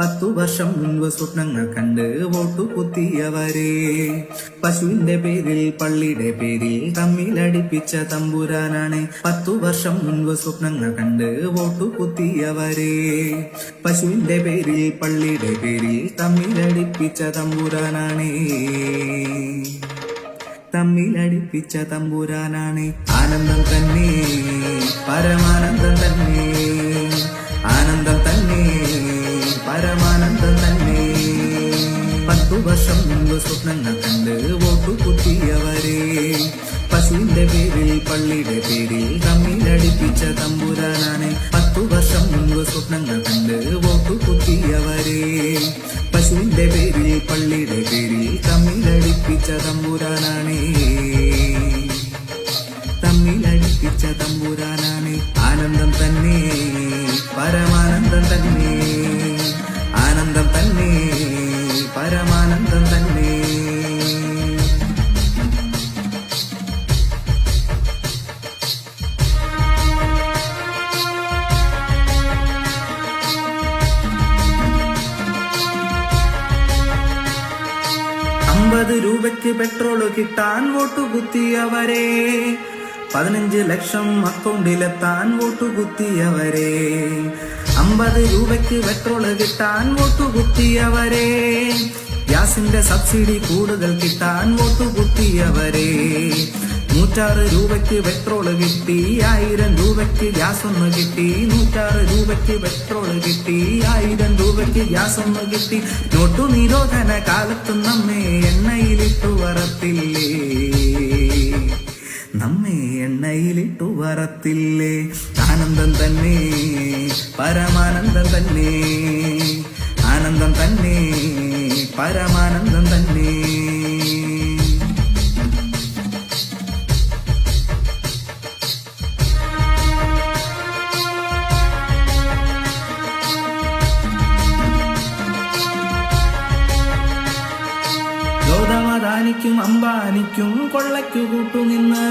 പത്തു വർഷം മുൻപ് സ്വപ്നങ്ങൾ കണ്ട് വോട്ടു കുത്തിയവരെ. പശുവിന്റെ പേരിൽ പള്ളിയുടെ പേരിൽ തമ്മിലടിപ്പിച്ച തമ്പുരാനാണ് പത്തു വർഷം മുൻപ് സ്വപ്നങ്ങൾ കണ്ട് വോട്ടു കുത്തിയവരെ. പശുവിന്റെ പേരിൽ പള്ളിയുടെ പേരിൽ തമ്മിലടിപ്പിച്ച തമ്പുരാനാണ്. തമ്മിലടിപ്പിച്ച തമ്പുരാനാണ്. ആനന്ദം തന്നെ പരമാനന്ദം തന്നെ. ആനന്ദം തന്നെ. പരമാനന്ദം തന്നെ പത്തു വർഷം മുൻപ് സ്വപ്നങ്ങൾ കണ്ട് വോട്ടു കുത്തിയവരെ. പശുവിന്റെ പേരിൽ പള്ളിയുടെ പേരിൽ തമ്മിലടിപ്പിച്ച തമ്പുരാനാണ് പത്തു വർഷം മുൻപ് സ്വപ്നങ്ങൾ കണ്ട് വോട്ടു കുത്തിയവരെ. പശുവിന്റെ പേരിൽ പള്ളിയുടെ പേരിൽ തമ്മിലടിപ്പിച്ച തമ്പുരാനാണ്. തമ്മിലടിപ്പിച്ച തമ്പുരാനാണ് ആനന്ദം തന്നെ. അമ്പത് രൂപയ്ക്ക് പെട്രോൾ കിട്ടാൻ വോട്ട് കുത്തിയവരെ. പതിനഞ്ച് ലക്ഷം അക്കൗണ്ടിലെത്താൻ വോട്ട് കുത്തിയവരെ. അമ്പത് രൂപയ്ക്ക് പെട്രോൾ കിട്ടാൻ വോട്ട് കുത്തിയവരെ. ഗ്യാസിന്റെ സബ്സിഡി കൂടുതൽ കിട്ടാൻ വോട്ട് കുത്തിയവരെ. നൂറ്റാറ് രൂപയ്ക്ക് പെട്രോൾ കിട്ടി. ആയിരം രൂപയ്ക്ക് ഗ്യാസ് ഒന്ന് കിട്ടി. നൂറ്റാറ് രൂപയ്ക്ക് പെട്രോൾ കിട്ടി. ആയിരം രൂപയ്ക്ക് ഗ്യാസ് ഒന്ന് കിട്ടി. നോട്ടു നിരോധന കാലത്ത് നമ്മെ എണ്ണയിലിട്ടു വറത്തില്ലേ നമ്മെ എണ്ണയിലിട്ടു വറത്തില്ലേ ആനന്ദം തന്നെ പരമാനന്ദം തന്നെ. ആനന്ദം തന്നെ പരമാനന്ദം തന്നെ. ഗൗതമദാനിക്കും അംബാനിക്കും കൊള്ളയ്ക്കു കൂട്ടുനിന്ന്.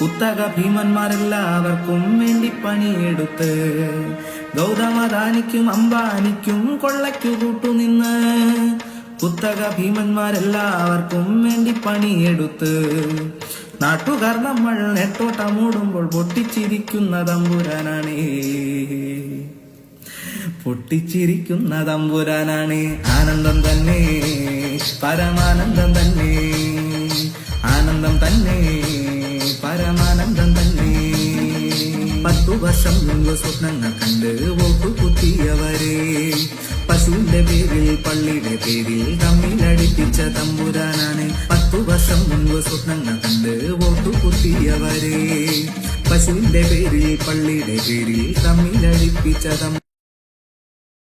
കുത്തക ഭീമന്മാരെല്ലാവർക്കും വേണ്ടി പണിയെടുത്ത് ഗൗതമദാനിക്കും അംബാനിക്കും കൊള്ളയ്ക്കു കൂട്ടുനിന്ന്. കുത്തക ഭീമന്മാരെല്ലാവർക്കും വേണ്ടി പണിയെടുത്ത് നാട്ടുകാർ നമ്മൾ നെട്ടോട്ടമൂടുമ്പോൾ പൊട്ടിച്ചിരിക്കുന്ന തമ്പുരാനാണ്. പൊട്ടിച്ചിരിക്കുന്ന തമ്പുരാനാണ്. ആനന്ദം തന്നെ. പരമാനന്ദം തന്നെ. ആനന്ദം തന്നെ പരമാനന്ദം തന്നെ. പത്തു വർഷം മുമ്പ് സ്വപ്നങ്ങൾ കണ്ട് വോട്ടു കുത്തിയവരെ. പശുവിന്റെ പേരിൽ പള്ളിയുടെ പേരിൽ തമ്മിലടിപ്പിച്ച തമ്പുരാനാണ്. പത്തു വർഷം മുൻപ് സ്വപ്നങ്ങൾ കണ്ട് വോട്ടു കുത്തിയവരെ. പശുവിന്റെ പേരിൽ പള്ളിയുടെ പേരിൽ തമ്മിലടിപ്പിച്ച തമ്പുരാനാണ്